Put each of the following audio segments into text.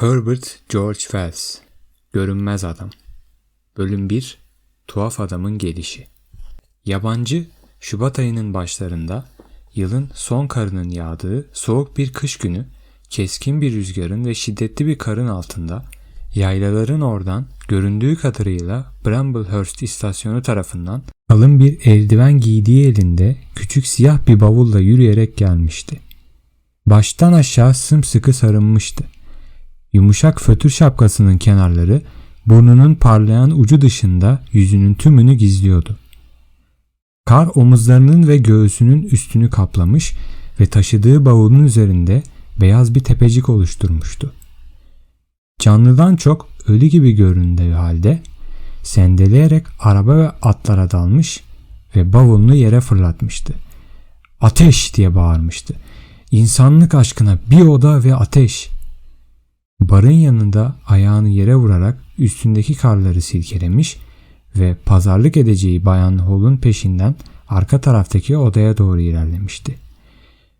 Herbert George Wells Görünmez Adam Bölüm 1 Tuhaf Adamın Gelişi Yabancı Şubat ayının başlarında yılın son karının yağdığı soğuk bir kış günü keskin bir rüzgarın ve şiddetli bir karın altında yaylaların oradan göründüğü kadarıyla Bramblehurst istasyonu tarafından kalın bir eldiven giydiği elinde küçük siyah bir bavulla yürüyerek gelmişti. Baştan aşağı sımsıkı sarılmıştı. Yumuşak fötür şapkasının kenarları burnunun parlayan ucu dışında yüzünün tümünü gizliyordu. Kar omuzlarının ve göğsünün üstünü kaplamış ve taşıdığı bavulun üzerinde beyaz bir tepecik oluşturmuştu. Canlıdan çok ölü gibi göründüğü halde sendeleyerek araba ve atlara dalmış ve bavulunu yere fırlatmıştı. Ateş diye bağırmıştı. İnsanlık aşkına bir oda ve ateş. Barın yanında ayağını yere vurarak üstündeki karları silkelemiş ve pazarlık edeceği Bayan Hall'un peşinden arka taraftaki odaya doğru ilerlemişti.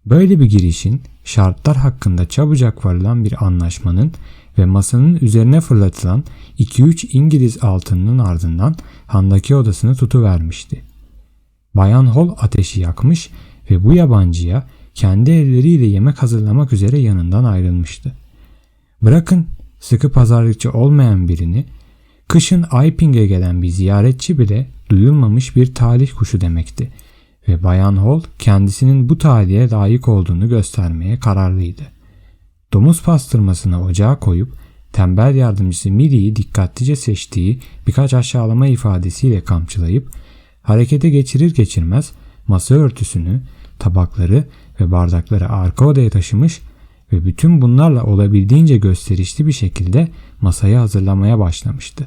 Böyle bir girişin şartlar hakkında çabucak varılan bir anlaşmanın ve masanın üzerine fırlatılan 2-3 İngiliz altınının ardından handaki odasını tutuvermişti. Bayan Hall ateşi yakmış ve bu yabancıya kendi elleriyle yemek hazırlamak üzere yanından ayrılmıştı. Bırakın sıkı pazarlıkçı olmayan birini, kışın Ayping'e gelen bir ziyaretçi bile duyulmamış bir talih kuşu demekti ve Bayan Hall kendisinin bu talihe layık olduğunu göstermeye kararlıydı. Domuz pastırmasını ocağa koyup tembel yardımcısı Millie'yi dikkatlice seçtiği birkaç aşağılama ifadesiyle kamçılayıp harekete geçirir geçirmez masa örtüsünü, tabakları ve bardakları arka odaya taşımış ve bütün bunlarla olabildiğince gösterişli bir şekilde masayı hazırlamaya başlamıştı.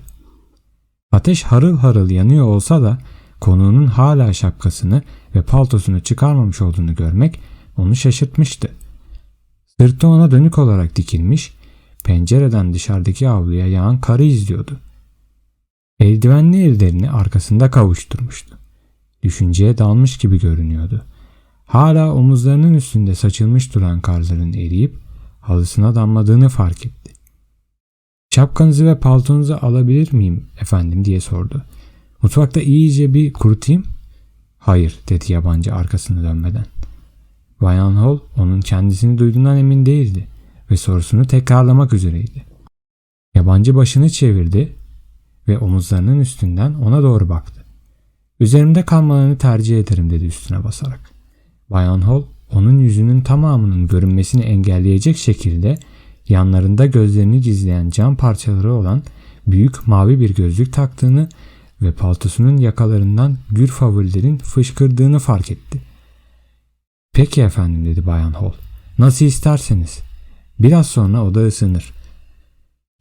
Ateş harıl harıl yanıyor olsa da konuğunun hala şapkasını ve paltosunu çıkarmamış olduğunu görmek onu şaşırtmıştı. Sırtı ona dönük olarak dikilmiş, pencereden dışarıdaki avluya yağan karı izliyordu. Eldivenli ellerini arkasında kavuşturmuştu. Düşünceye dalmış gibi görünüyordu. Hala omuzlarının üstünde saçılmış duran karların eriyip halısına damladığını fark etti. Şapkanızı ve paltonuzu alabilir miyim efendim diye sordu. Mutfakta iyice bir kurutayım. Hayır dedi yabancı arkasını dönmeden. Bayan Hall onun kendisini duyduğundan emin değildi ve sorusunu tekrarlamak üzereydi. Yabancı başını çevirdi ve omuzlarının üstünden ona doğru baktı. Üzerimde kalmalarını tercih ederim dedi üstüne basarak. Bayan Hall onun yüzünün tamamının görünmesini engelleyecek şekilde yanlarında gözlerini gizleyen cam parçaları olan büyük mavi bir gözlük taktığını ve paltosunun yakalarından gür favorilerin fışkırdığını fark etti. Peki efendim dedi Bayan Hall. Nasıl isterseniz. Biraz sonra oda ısınır.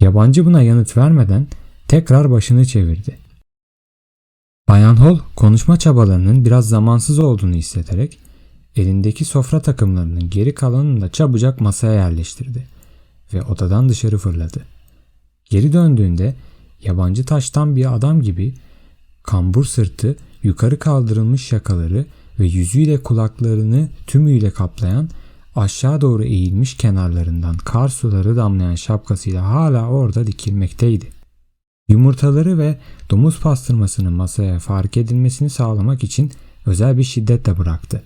Yabancı buna yanıt vermeden tekrar başını çevirdi. Bayan Hall konuşma çabalarının biraz zamansız olduğunu hissederek elindeki sofra takımlarının geri kalanını da çabucak masaya yerleştirdi ve odadan dışarı fırladı. Geri döndüğünde yabancı taştan bir adam gibi kambur sırtı, yukarı kaldırılmış yakaları ve yüzüyle kulaklarını tümüyle kaplayan aşağı doğru eğilmiş kenarlarından kar suları damlayan şapkasıyla hala orada dikilmekteydi. Yumurtaları ve domuz pastırmasının masaya fark edilmesini sağlamak için özel bir şiddetle bıraktı.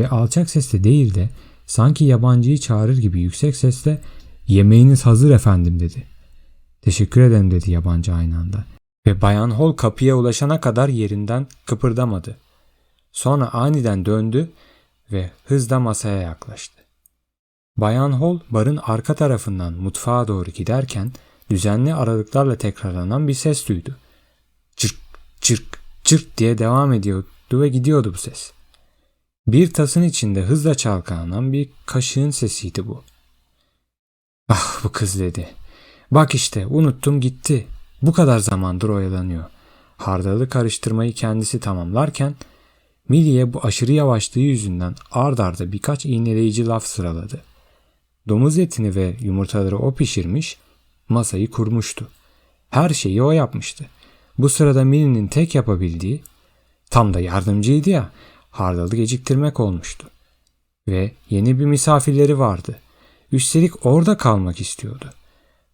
Ve alçak sesle değil de sanki yabancıyı çağırır gibi yüksek sesle yemeğiniz hazır efendim dedi. Teşekkür ederim dedi yabancı aynı anda. Ve Bayan Hall kapıya ulaşana kadar yerinden kıpırdamadı. Sonra aniden döndü ve hızla masaya yaklaştı. Bayan Hall barın arka tarafından mutfağa doğru giderken düzenli aralıklarla tekrarlanan bir ses duydu. Çırk çırk çırk diye devam ediyordu ve gidiyordu bu ses. Bir tasın içinde hızla çalkalanan bir kaşığın sesiydi bu. Ah bu kız dedi. Bak işte unuttum gitti. Bu kadar zamandır oyalanıyor. Hardalı karıştırmayı kendisi tamamlarken Millie'ye bu aşırı yavaşlığı yüzünden ard arda birkaç iğneleyici laf sıraladı. Domuz etini ve yumurtaları o pişirmiş, masayı kurmuştu. Her şeyi o yapmıştı. Bu sırada Millie'nin tek yapabildiği, tam da yardımcıydı ya, hardalı geciktirmek olmuştu. Ve yeni bir misafirleri vardı. Üstelik orada kalmak istiyordu.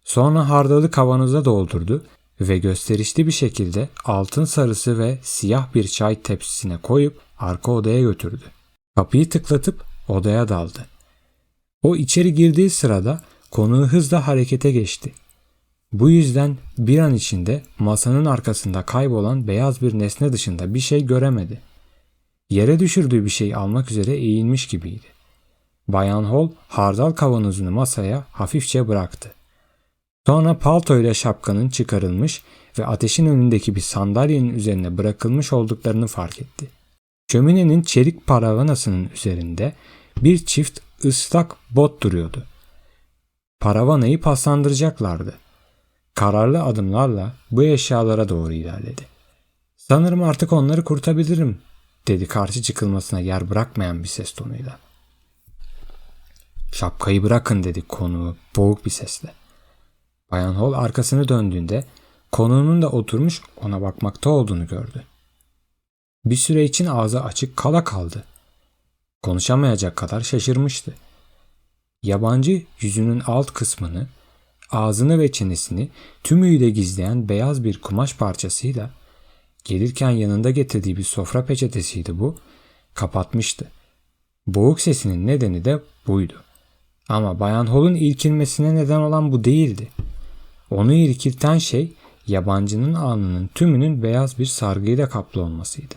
Sonra hardalı kavanoza doldurdu ve gösterişli bir şekilde altın sarısı ve siyah bir çay tepsisine koyup arka odaya götürdü. Kapıyı tıklatıp odaya daldı. O içeri girdiği sırada konuğu hızla harekete geçti. Bu yüzden bir an içinde masanın arkasında kaybolan beyaz bir nesne dışında bir şey göremedi. Yere düşürdüğü bir şey almak üzere eğilmiş gibiydi. Bayan Hall hardal kavanozunu masaya hafifçe bıraktı. Sonra paltoyla şapkanın çıkarılmış ve ateşin önündeki bir sandalyenin üzerine bırakılmış olduklarını fark etti. Şöminenin çelik paravanasının üzerinde bir çift ıslak bot duruyordu. Paravanayı paslandıracaklardı. Kararlı adımlarla bu eşyalara doğru ilerledi. Sanırım artık onları kurtabilirim dedi karşı çıkılmasına yer bırakmayan bir ses tonuyla. Şapkayı bırakın dedi konuğu boğuk bir sesle. Bayan Hall arkasını döndüğünde konuğunun da oturmuş ona bakmakta olduğunu gördü. Bir süre için ağzı açık kala kaldı. Konuşamayacak kadar şaşırmıştı. Yabancı yüzünün alt kısmını, ağzını ve çenesini tümüyle gizleyen beyaz bir kumaş parçasıyla gelirken yanında getirdiği bir sofra peçetesiydi bu, kapatmıştı. Boğuk sesinin nedeni de buydu. Ama Bayan Hall'un ilkinmesine neden olan bu değildi. Onu irkilten şey yabancının alnının tümünün beyaz bir sargıyla kaplı olmasıydı.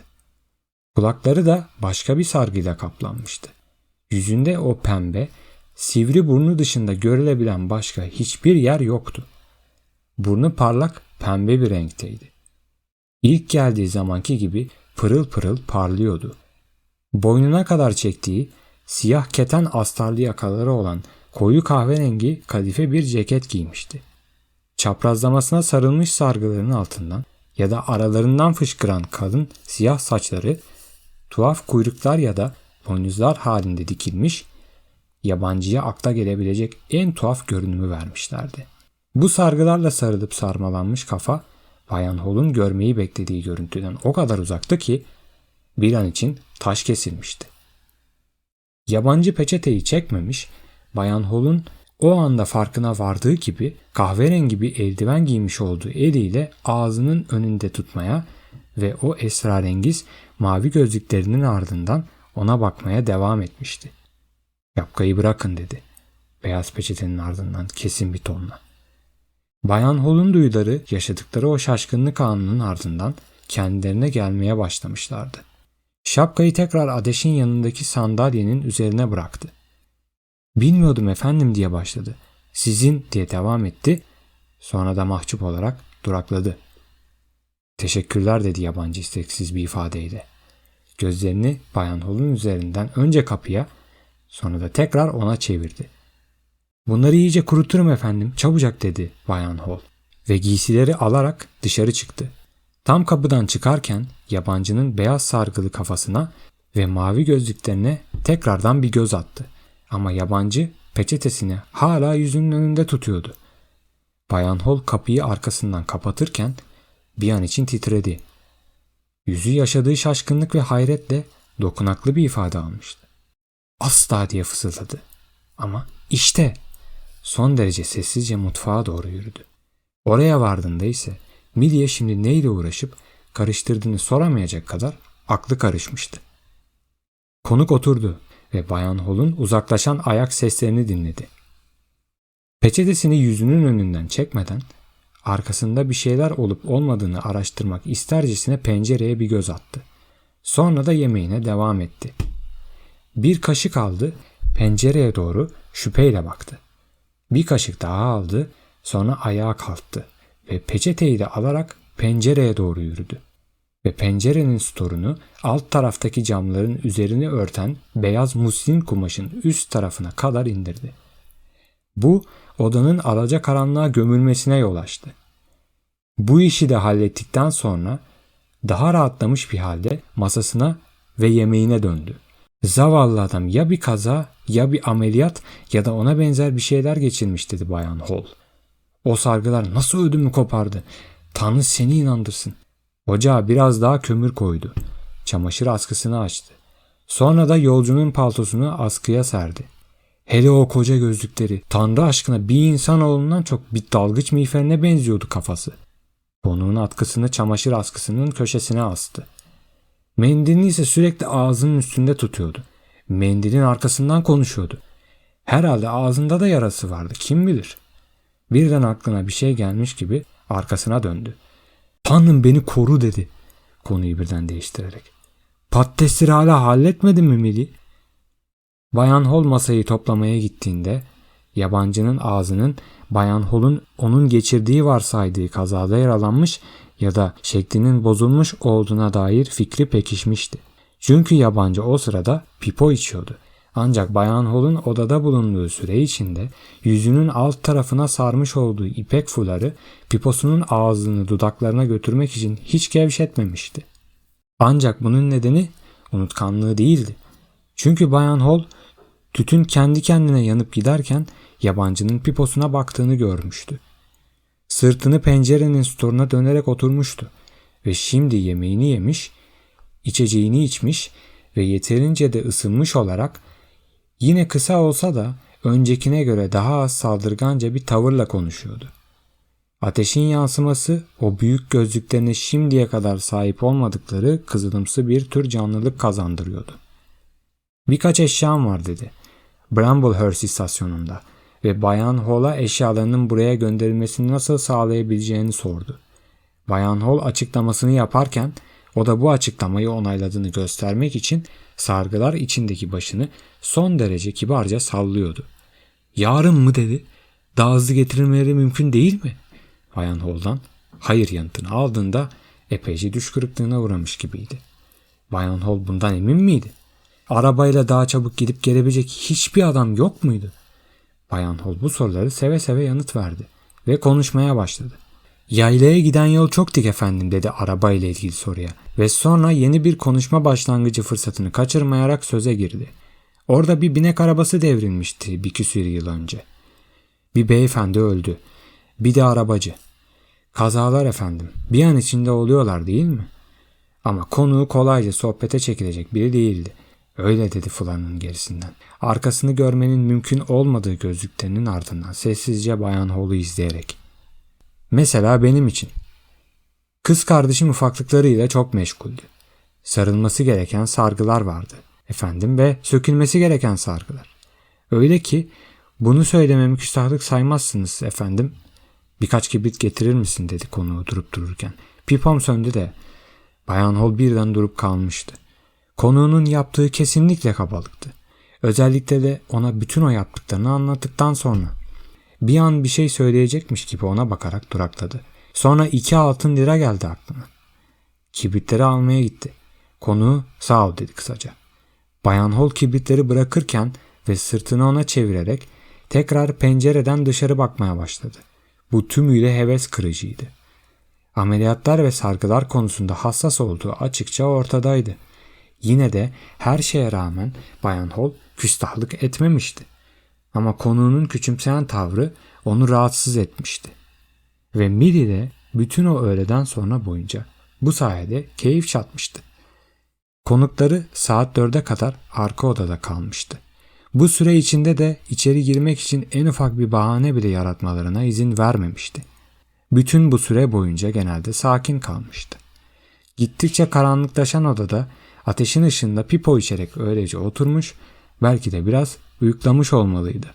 Kulakları da başka bir sargıyla kaplanmıştı. Yüzünde o pembe, sivri burnu dışında görülebilen başka hiçbir yer yoktu. Burnu parlak pembe bir renkteydi. İlk geldiği zamanki gibi pırıl pırıl parlıyordu. Boynuna kadar çektiği siyah keten astarlı yakaları olan koyu kahverengi kadife bir ceket giymişti. Çaprazlamasına sarılmış sargıların altından ya da aralarından fışkıran kalın siyah saçları tuhaf kuyruklar ya da boynuzlar halinde dikilmiş, yabancıya akla gelebilecek en tuhaf görünümü vermişlerdi. Bu sargılarla sarılıp sarmalanmış kafa Bayan Hall'un görmeyi beklediği görüntüden o kadar uzaktı ki bir an için taş kesilmişti. Yabancı peçeteyi çekmemiş, Bayan Hall'un o anda farkına vardığı gibi kahverengi bir eldiven giymiş olduğu eliyle ağzının önünde tutmaya ve o esrarengiz mavi gözlüklerinin ardından ona bakmaya devam etmişti. Yapkayı bırakın dedi. Beyaz peçetenin ardından kesin bir tonla. Bayan Hall'un duyuları yaşadıkları o şaşkınlık anının ardından kendilerine gelmeye başlamışlardı. Şapkayı tekrar ateşin yanındaki sandalyenin üzerine bıraktı. Bilmiyordum efendim diye başladı. Sizin diye devam etti. Sonra da mahcup olarak durakladı. Teşekkürler dedi yabancı isteksiz bir ifadeyle. Gözlerini Bayan Hall'un üzerinden önce kapıya sonra da tekrar ona çevirdi. Bunları iyice kuruturum efendim çabucak dedi Bayan Hall ve giysileri alarak dışarı çıktı. Tam kapıdan çıkarken yabancının beyaz sargılı kafasına ve mavi gözlüklerine tekrardan bir göz attı. Ama yabancı peçetesini hala yüzünün önünde tutuyordu. Bayan Hall kapıyı arkasından kapatırken bir an için titredi. Yüzü yaşadığı şaşkınlık ve hayretle dokunaklı bir ifade almıştı. Asla diye fısıldadı. Ama işte son derece sessizce mutfağa doğru yürüdü. Oraya vardığında ise Millie şimdi neyle uğraşıp karıştırdığını soramayacak kadar aklı karışmıştı. Konuk oturdu ve Bayan Hall'un uzaklaşan ayak seslerini dinledi. Peçetesini yüzünün önünden çekmeden arkasında bir şeyler olup olmadığını araştırmak istercesine pencereye bir göz attı. Sonra da yemeğine devam etti. Bir kaşık aldı, pencereye doğru şüpheyle baktı. Bir kaşık daha aldı, sonra ayağa kalktı ve peçeteyi de alarak pencereye doğru yürüdü. Ve pencerenin storunu alt taraftaki camların üzerini örten beyaz muslin kumaşın üst tarafına kadar indirdi. Bu odanın alacakaranlığa gömülmesine yol açtı. Bu işi de hallettikten sonra daha rahatlamış bir halde masasına ve yemeğine döndü. Zavallı adam ya bir kaza ya bir ameliyat ya da ona benzer bir şeyler geçirmiş dedi Bayan Hall. O sargılar nasıl ödümü kopardı? Tanrı seni inandırsın. Ocağa biraz daha kömür koydu. Çamaşır askısını açtı. Sonra da yolcunun paltosunu askıya serdi. Hele o koca gözlükleri. Tanrı aşkına bir insanoğlundan çok bir dalgıç miğferine benziyordu kafası. Konuğun atkısını çamaşır askısının köşesine astı. Mendilini ise sürekli ağzının üstünde tutuyordu. Mendilin arkasından konuşuyordu. Herhalde ağzında da yarası vardı kim bilir. Birden aklına bir şey gelmiş gibi arkasına döndü. Tanrım beni koru dedi. Konuyu birden değiştirerek. Patatesleri hala halletmedin mi Mili? Bayan Hall masayı toplamaya gittiğinde yabancının ağzının Bayan Hall'un onun geçirdiği varsaydığı kazada yaralanmış ya da şeklinin bozulmuş olduğuna dair fikri pekişmişti. Çünkü yabancı o sırada pipo içiyordu. Ancak Bayan Hall'un odada bulunduğu süre içinde yüzünün alt tarafına sarmış olduğu ipek fuları piposunun ağzını dudaklarına götürmek için hiç gevşetmemişti. Ancak bunun nedeni unutkanlığı değildi. Çünkü Bayan Hall tütün kendi kendine yanıp giderken yabancının piposuna baktığını görmüştü. Sırtını pencerenin storuna dönerek oturmuştu ve şimdi yemeğini yemiş, içeceğini içmiş ve yeterince de ısınmış olarak yine kısa olsa da öncekine göre daha az saldırganca bir tavırla konuşuyordu. Ateşin yansıması o büyük gözlüklerine şimdiye kadar sahip olmadıkları kızılımsı bir tür canlılık kazandırıyordu. Birkaç eşyam var dedi. Bramblehurst istasyonunda ve Bayan Hall'a eşyalarının buraya gönderilmesini nasıl sağlayabileceğini sordu. Bayan Hall açıklamasını yaparken o da bu açıklamayı onayladığını göstermek için sargılar içindeki başını son derece kibarca sallıyordu. Yarın mı dedi. Daha hızlı getirilmeleri mümkün değil mi? Bayan Hall'dan hayır yanıtını aldığında epeyce düş kırıklığına uğramış gibiydi. Bayan Hall bundan emin miydi? Arabayla daha çabuk gidip gelebilecek hiçbir adam yok muydu? Bayan Hall bu soruları seve seve yanıt verdi ve konuşmaya başladı. Yaylaya giden yol çok dik efendim dedi araba ile ilgili soruya ve sonra yeni bir konuşma başlangıcı fırsatını kaçırmayarak söze girdi. Orada bir binek arabası devrilmişti bir küsür yıl önce. Bir beyefendi öldü. Bir de arabacı. Kazalar efendim bir an içinde oluyorlar değil mi? Ama konuğu kolayca sohbete çekilecek biri değildi. Öyle dedi Flan'ın gerisinden. Arkasını görmenin mümkün olmadığı gözlüklerinin ardından sessizce Bayan Hall'u izleyerek. Mesela benim için. Kız kardeşim ufaklıklarıyla çok meşguldü. Sarılması gereken sargılar vardı. Efendim ve sökülmesi gereken sargılar. Öyle ki bunu söylememi küstahlık saymazsınız efendim. Birkaç kibrit getirir misin dedi konuğu durup dururken. Pipom söndü de Bayan Hall birden durup kalmıştı. Konuğunun yaptığı kesinlikle kabalıktı. Özellikle de ona bütün o yaptıklarını anlattıktan sonra. Bir an bir şey söyleyecekmiş gibi ona bakarak durakladı. Sonra iki altın lira geldi aklına. Kibritleri almaya gitti. Konuğu sağ ol dedi kısaca. Bayan Hall kibritleri bırakırken ve sırtını ona çevirerek tekrar pencereden dışarı bakmaya başladı. Bu tümüyle heves kırıcıydı. Ameliyatlar ve sargılar konusunda hassas olduğu açıkça ortadaydı. Yine de her şeye rağmen Bayan Hall küstahlık etmemişti. Ama konuğunun küçümseyen tavrı onu rahatsız etmişti. Ve Millie de bütün o öğleden sonra boyunca bu sayede keyif çatmıştı. Konukları saat dörde kadar arka odada kalmıştı. Bu süre içinde de içeri girmek için en ufak bir bahane bile yaratmalarına izin vermemişti. Bütün bu süre boyunca genelde sakin kalmıştı. Gittikçe karanlıklaşan odada ateşin ışığında pipo içerek öylece oturmuş, belki de biraz uyuklamış olmalıydı.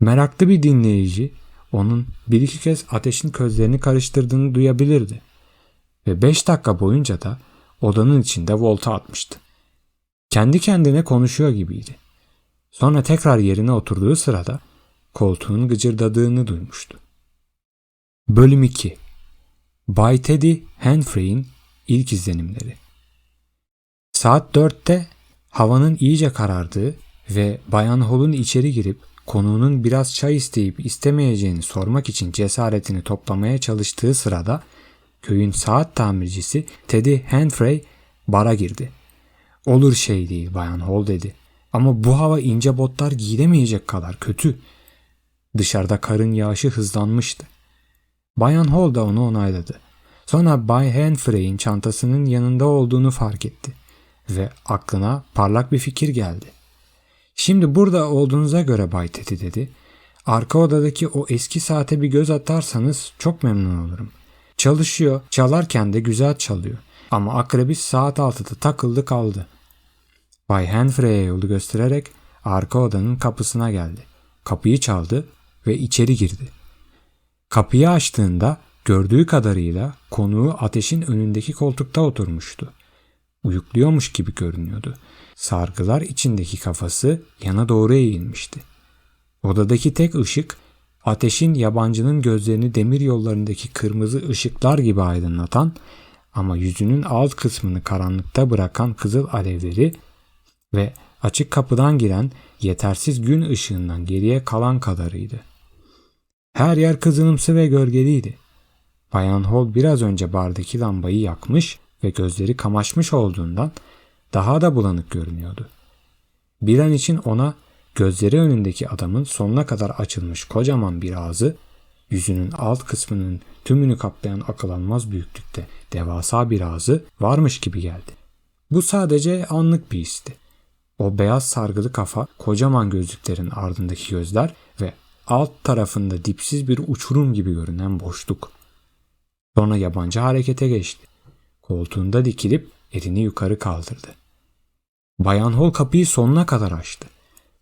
Meraklı bir dinleyici onun bir iki kez ateşin közlerini karıştırdığını duyabilirdi. Ve beş dakika boyunca da odanın içinde volta atmıştı. Kendi kendine konuşuyor gibiydi. Sonra tekrar yerine oturduğu sırada koltuğun gıcırdadığını duymuştu. Bölüm 2 Bay Teddy Henfrey'in ilk izlenimleri Saat dörtte havanın iyice karardığı ve Bayan Hall'un içeri girip konuğunun biraz çay isteyip istemeyeceğini sormak için cesaretini toplamaya çalıştığı sırada köyün saat tamircisi Teddy Henfrey bara girdi. Olur şey değil Bayan Hall dedi. Ama bu hava ince botlar giyilemeyecek kadar kötü. Dışarıda karın yağışı hızlanmıştı. Bayan Hall da onu onayladı. Sonra Bay Henfrey'in çantasının yanında olduğunu fark etti ve aklına parlak bir fikir geldi. Şimdi burada olduğunuza göre Bay Teddy dedi. Arka odadaki o eski saate bir göz atarsanız çok memnun olurum. Çalışıyor, çalarken de güzel çalıyor. Ama akrebis saat 6'da takıldı kaldı. Bay Henfrey'e yolu göstererek arka odanın kapısına geldi. Kapıyı çaldı ve içeri girdi. Kapıyı açtığında gördüğü kadarıyla konuğu ateşin önündeki koltukta oturmuştu. Uyukluyormuş gibi görünüyordu. Sargılar içindeki kafası yana doğru eğilmişti. Odadaki tek ışık ateşin yabancının gözlerini demir yollarındaki kırmızı ışıklar gibi aydınlatan ama yüzünün alt kısmını karanlıkta bırakan kızıl alevleri ve açık kapıdan giren yetersiz gün ışığından geriye kalan kadarıydı. Her yer kızılımsı ve gölgeliydi. Bayan Hall biraz önce bardaki lambayı yakmış ve gözleri kamaşmış olduğundan daha da bulanık görünüyordu. Bir an için ona gözleri önündeki adamın sonuna kadar açılmış kocaman bir ağzı, yüzünün alt kısmının tümünü kaplayan akılanmaz büyüklükte devasa bir ağzı varmış gibi geldi. Bu sadece anlık bir histi. O beyaz sargılı kafa, kocaman gözlüklerin ardındaki gözler ve alt tarafında dipsiz bir uçurum gibi görünen boşluk. Sonra yabancı harekete geçti. Koltuğunda dikilip elini yukarı kaldırdı. Bayan Hall kapıyı sonuna kadar açtı.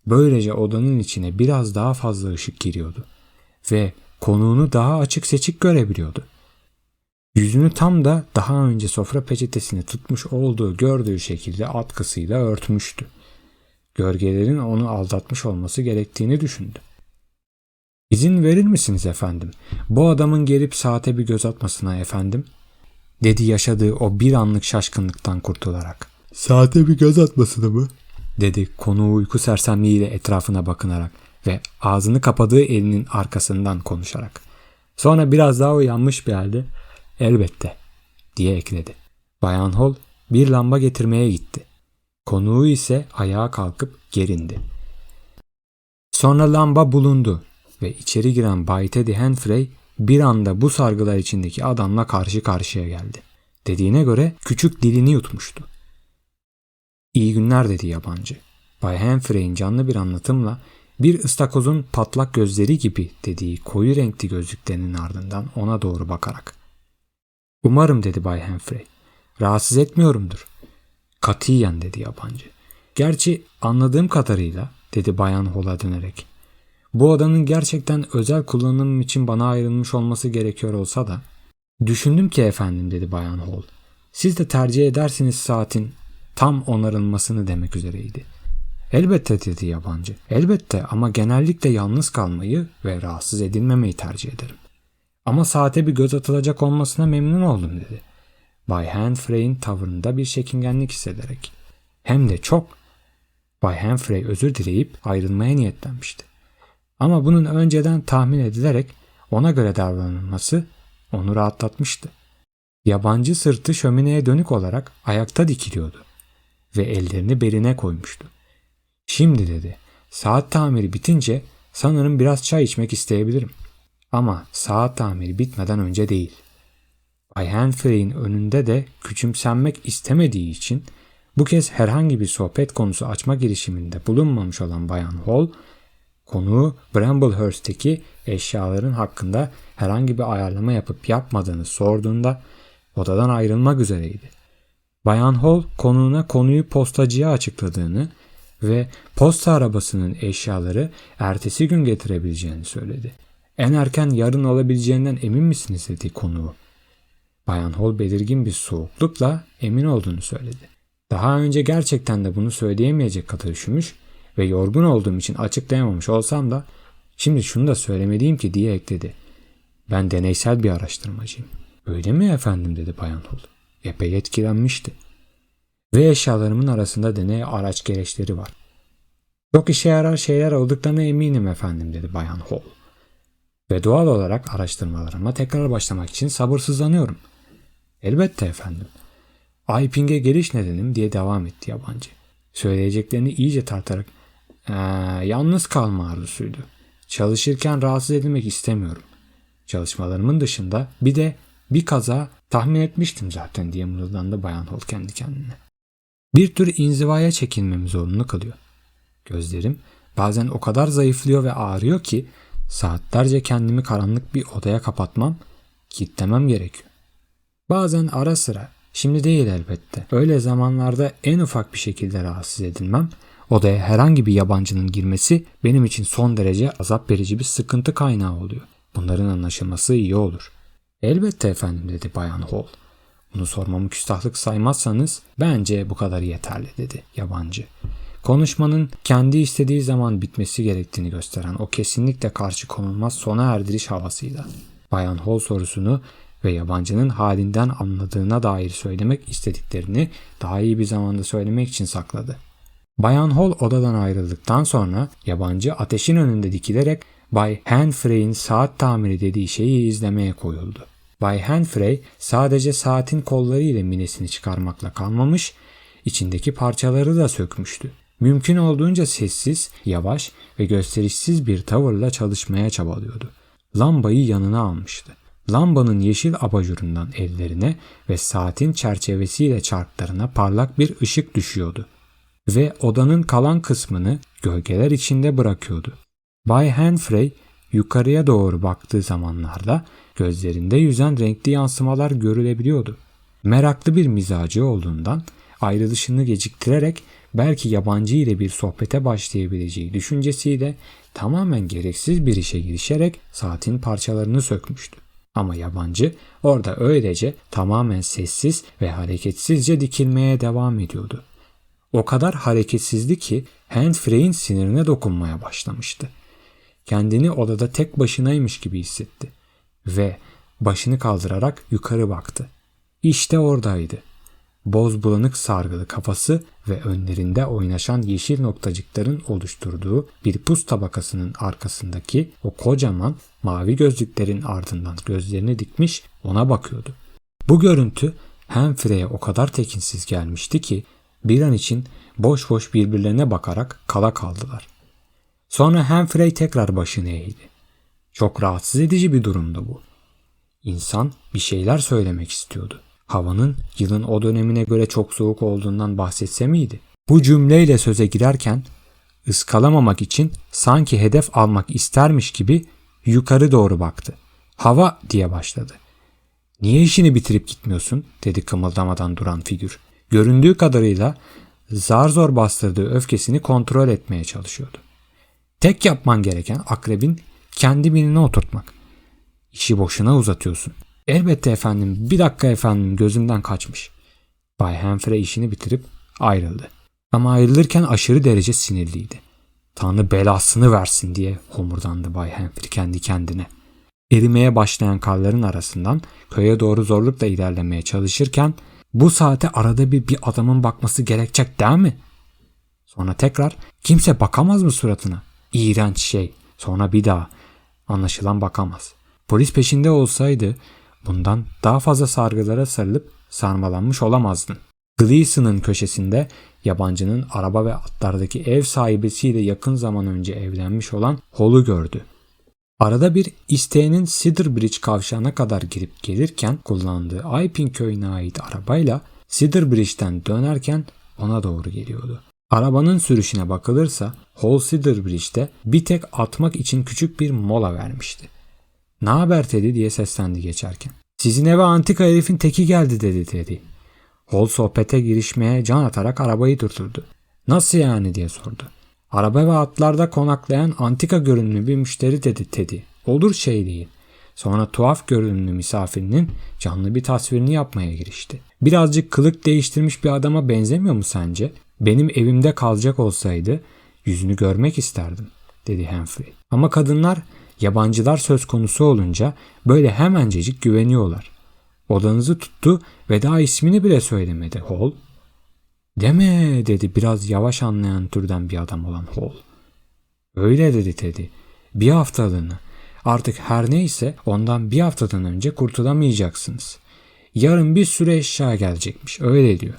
Böylece odanın içine biraz daha fazla ışık giriyordu ve konuğunu daha açık seçik görebiliyordu. Yüzünü tam da daha önce sofra peçetesini tutmuş olduğu gördüğü şekilde atkısıyla örtmüştü. Gölgelerin onu aldatmış olması gerektiğini düşündü. İzin verir misiniz efendim? Bu adamın gelip saate bir göz atmasına efendim? Dedi yaşadığı o bir anlık şaşkınlıktan kurtularak. Saate bir göz atmasını mı? Dedi konuğu uyku sersemliğiyle etrafına bakınarak ve ağzını kapadığı elinin arkasından konuşarak. Sonra biraz daha uyanmış bir halde elbette diye ekledi. Bayan Hall bir lamba getirmeye gitti. Konuğu ise ayağa kalkıp gerindi. Sonra lamba bulundu ve içeri giren Bay Teddy Henfrey bir anda bu sargılar içindeki adamla karşı karşıya geldi. Dediğine göre küçük dilini yutmuştu. İyi günler dedi yabancı. Bay Henfrey'in canlı bir anlatımla bir ıstakozun patlak gözleri gibi dediği koyu renkli gözlüklerinin ardından ona doğru bakarak. Umarım dedi Bay Henfrey. Rahatsız etmiyorumdur. Katiyen dedi yabancı. Gerçi anladığım kadarıyla dedi Bayan Hall'a dönerek. Bu odanın gerçekten özel kullanımım için bana ayrılmış olması gerekiyor olsa da. Düşündüm ki efendim dedi Bayan Hall. Siz de tercih edersiniz saatin tam onarılmasını demek üzereydi. Elbette dedi yabancı. Elbette ama genellikle yalnız kalmayı ve rahatsız edilmemeyi tercih ederim. Ama saate bir göz atılacak olmasına memnun oldum dedi. Bay Hanfrey'in tavırında bir çekingenlik hissederek. Hem de çok. Bay Hanfrey özür dileyip ayrılmaya niyetlenmişti. Ama bunun önceden tahmin edilerek ona göre davranılması onu rahatlatmıştı. Yabancı sırtı şömineye dönük olarak ayakta dikiliyordu ve ellerini beline koymuştu. Şimdi dedi, saat tamiri bitince sanırım biraz çay içmek isteyebilirim. Ama saat tamiri bitmeden önce değil. Bay Hanfrey'in önünde de küçümsenmek istemediği için bu kez herhangi bir sohbet konusu açma girişiminde bulunmamış olan Bayan Hall, konuğu Bramblehurst'teki eşyaların hakkında herhangi bir ayarlama yapıp yapmadığını sorduğunda odadan ayrılmak üzereydi. Bayan Hall konuğuna konuyu postacıya açıkladığını ve posta arabasının eşyaları ertesi gün getirebileceğini söyledi. En erken yarın olabileceğinden emin misiniz dedi konuğu. Bayan Hall belirgin bir soğuklukla emin olduğunu söyledi. Daha önce gerçekten de bunu söyleyemeyecek kadar üşümüş ve yorgun olduğum için açıklayamamış olsam da şimdi şunu da söylemeliyim ki diye ekledi. Ben deneysel bir araştırmacıyım. Öyle mi efendim dedi Bayan Hall. Epey etkilenmişti. Ve eşyalarımın arasında deney araç gereçleri var. Çok işe yarar şeyler olduklarına eminim efendim dedi Bayan Hall. Ve doğal olarak araştırmalarıma tekrar başlamak için sabırsızlanıyorum. Elbette efendim. Ayping'e geliş nedenim diye devam etti yabancı. Söyleyeceklerini iyice tartarak ee, yalnız kalma arzusuydu. Çalışırken rahatsız edilmek istemiyorum. Çalışmalarımın dışında bir de bir kaza tahmin etmiştim zaten diye mırıldandı Bayan Hall kendi kendine. Bir tür inzivaya çekilmemi zorunlu kılıyor. Gözlerim bazen o kadar zayıflıyor ve ağrıyor ki saatlerce kendimi karanlık bir odaya kapatmam, kilitlemem gerekiyor. Bazen ara sıra, şimdi değil elbette. Öyle zamanlarda en ufak bir şekilde rahatsız edilmem, odaya herhangi bir yabancının girmesi benim için son derece azap verici bir sıkıntı kaynağı oluyor. Bunların anlaşılması iyi olur. Elbette efendim dedi Bayan Hall. Bunu sormamı küstahlık saymazsanız bence bu kadar yeterli dedi yabancı. Konuşmanın kendi istediği zaman bitmesi gerektiğini gösteren o kesinlikle karşı konulmaz sona erdiriş havasıyla. Bayan Hall sorusunu ve yabancının halinden anladığına dair söylemek istediklerini daha iyi bir zamanda söylemek için sakladı. Bayan Hall odadan ayrıldıktan sonra yabancı ateşin önünde dikilerek Bay Hanfrey'in saat tamiri dediği şeyi izlemeye koyuldu. Bay Hanfrey sadece saatin kolları ile minesini çıkarmakla kalmamış, içindeki parçaları da sökmüştü. Mümkün olduğunca sessiz, yavaş ve gösterişsiz bir tavırla çalışmaya çabalıyordu. Lambayı yanına almıştı. Lambanın yeşil abajurundan ellerine ve saatin çerçevesiyle çarklarına parlak bir ışık düşüyordu ve odanın kalan kısmını gölgeler içinde bırakıyordu. Bay Hanfrey yukarıya doğru baktığı zamanlarda gözlerinde yüzen renkli yansımalar görülebiliyordu. Meraklı bir mizacı olduğundan ayrılışını geciktirerek belki yabancı ile bir sohbete başlayabileceği düşüncesiyle tamamen gereksiz bir işe girişerek saatin parçalarını sökmüştü. Ama yabancı orada öylece tamamen sessiz ve hareketsizce dikilmeye devam ediyordu. O kadar hareketsizdi ki Handfrey'in sinirine dokunmaya başlamıştı. Kendini odada tek başınaymış gibi hissetti ve başını kaldırarak yukarı baktı. İşte oradaydı. Boz bulanık sargılı kafası ve önlerinde oynaşan yeşil noktacıkların oluşturduğu bir pus tabakasının arkasındaki o kocaman mavi gözlüklerin ardından gözlerini dikmiş ona bakıyordu. Bu görüntü Humphrey'e o kadar tekinsiz gelmişti ki bir an için boş boş birbirlerine bakarak kala kaldılar. Sonra Humphrey tekrar başını eğdi. Çok rahatsız edici bir durumdu bu. İnsan bir şeyler söylemek istiyordu. Havanın yılın o dönemine göre çok soğuk olduğundan bahsetse miydi? Bu cümleyle söze girerken ıskalamamak için sanki hedef almak istermiş gibi yukarı doğru baktı. Hava diye başladı. Niye işini bitirip gitmiyorsun? dedi kımıldamadan duran figür. Göründüğü kadarıyla zar zor bastırdığı öfkesini kontrol etmeye çalışıyordu. Tek yapman gereken akrebin kendi binine oturtmak. İşi boşuna uzatıyorsun. Elbette efendim bir dakika efendim gözümden kaçmış. Bay Humphrey işini bitirip ayrıldı. Ama ayrılırken aşırı derece sinirliydi. Tanrı belasını versin diye homurdandı Bay Humphrey kendi kendine. Erimeye başlayan karların arasından köye doğru zorlukla ilerlemeye çalışırken bu saate arada bir bir adamın bakması gerekecek değil mi? Sonra tekrar kimse bakamaz mı suratına? İğrenç şey. Sonra bir daha. Anlaşılan bakamaz. Polis peşinde olsaydı bundan daha fazla sargılara sarılıp sarmalanmış olamazdın. Gleason'ın köşesinde yabancının araba ve atlardaki ev sahibesiyle yakın zaman önce evlenmiş olan Hall'u gördü. Arada bir isteğinin Cedar Bridge kavşağına kadar girip gelirken kullandığı Iping köyüne ait arabayla Cedar Bridge'den dönerken ona doğru geliyordu. Arabanın sürüşüne bakılırsa Hall Cedar Bridge'de bir tek atmak için küçük bir mola vermişti. Ne haber Teddy diye seslendi geçerken. Sizin eve antika herifin teki geldi dedi Teddy. Hall sohbete girişmeye can atarak arabayı durdurdu. Nasıl yani diye sordu. Araba ve atlarda konaklayan antika görünümlü bir müşteri dedi Teddy. Olur şey değil. Sonra tuhaf görünümlü misafirinin canlı bir tasvirini yapmaya girişti. Birazcık kılık değiştirmiş bir adama benzemiyor mu sence? Benim evimde kalacak olsaydı yüzünü görmek isterdim dedi Humphrey. Ama kadınlar yabancılar söz konusu olunca böyle hemencecik güveniyorlar. Odanızı tuttu ve daha ismini bile söylemedi Hall. Deme dedi biraz yavaş anlayan türden bir adam olan Hall. Öyle dedi Teddy. Bir haftalığını. Artık her neyse ondan bir haftadan önce kurtulamayacaksınız. Yarın bir sürü eşya gelecekmiş öyle diyor.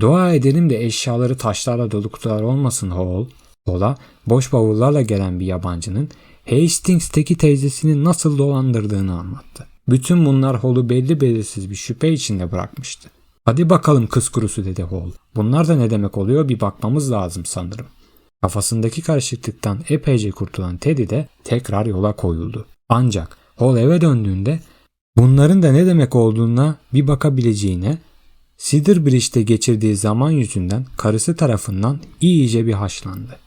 Dua edelim de eşyaları taşlarla dolu kutular olmasın Hall. Hall'a boş bavullarla gelen bir yabancının Hastings'teki teyzesini nasıl dolandırdığını anlattı. Bütün bunlar Hall'u belli belirsiz bir şüphe içinde bırakmıştı. Hadi bakalım kız kurusu dedi Hall. Bunlar da ne demek oluyor bir bakmamız lazım sanırım. Kafasındaki karışıklıktan epeyce kurtulan Teddy de tekrar yola koyuldu. Ancak Hall eve döndüğünde bunların da ne demek olduğuna bir bakabileceğine Cedar Bridge'de geçirdiği zaman yüzünden karısı tarafından iyice bir haşlandı.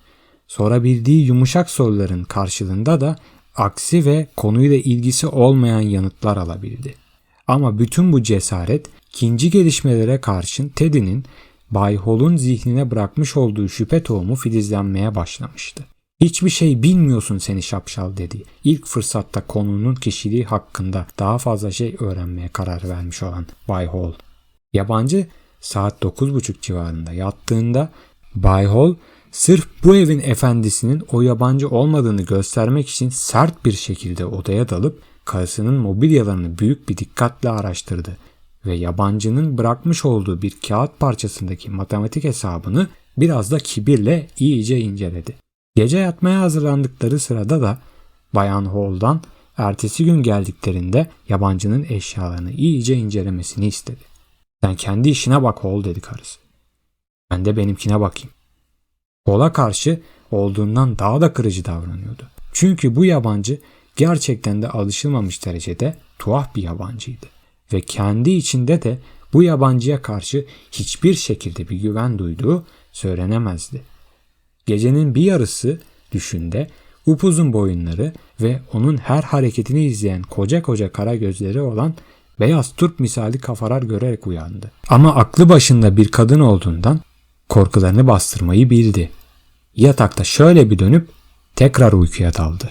Sorabildiği yumuşak soruların karşılığında da aksi ve konuyla ilgisi olmayan yanıtlar alabildi. Ama bütün bu cesaret ikinci gelişmelere karşın Teddy'nin Bay Hall'un zihnine bırakmış olduğu şüphe tohumu filizlenmeye başlamıştı. Hiçbir şey bilmiyorsun seni şapşal dedi. İlk fırsatta konunun kişiliği hakkında daha fazla şey öğrenmeye karar vermiş olan Bay Hall. Yabancı saat 9.30 civarında yattığında Bay Hall sırf bu evin efendisinin o yabancı olmadığını göstermek için sert bir şekilde odaya dalıp karısının mobilyalarını büyük bir dikkatle araştırdı ve yabancının bırakmış olduğu bir kağıt parçasındaki matematik hesabını biraz da kibirle iyice inceledi. Gece yatmaya hazırlandıkları sırada da Bayan Hall'dan ertesi gün geldiklerinde yabancının eşyalarını iyice incelemesini istedi. Sen kendi işine bak Hall dedi karısı. Ben de benimkine bakayım. Hall'a karşı olduğundan daha da kırıcı davranıyordu. Çünkü bu yabancı gerçekten de alışılmamış derecede tuhaf bir yabancıydı. Ve kendi içinde de bu yabancıya karşı hiçbir şekilde bir güven duyduğu söylenemezdi. Gecenin bir yarısı düşünde upuzun boyunları ve onun her hareketini izleyen koca koca kara gözleri olan beyaz turp misali kafalar görerek uyandı. Ama aklı başında bir kadın olduğundan korkularını bastırmayı bildi. Yatakta şöyle bir dönüp tekrar uykuya daldı.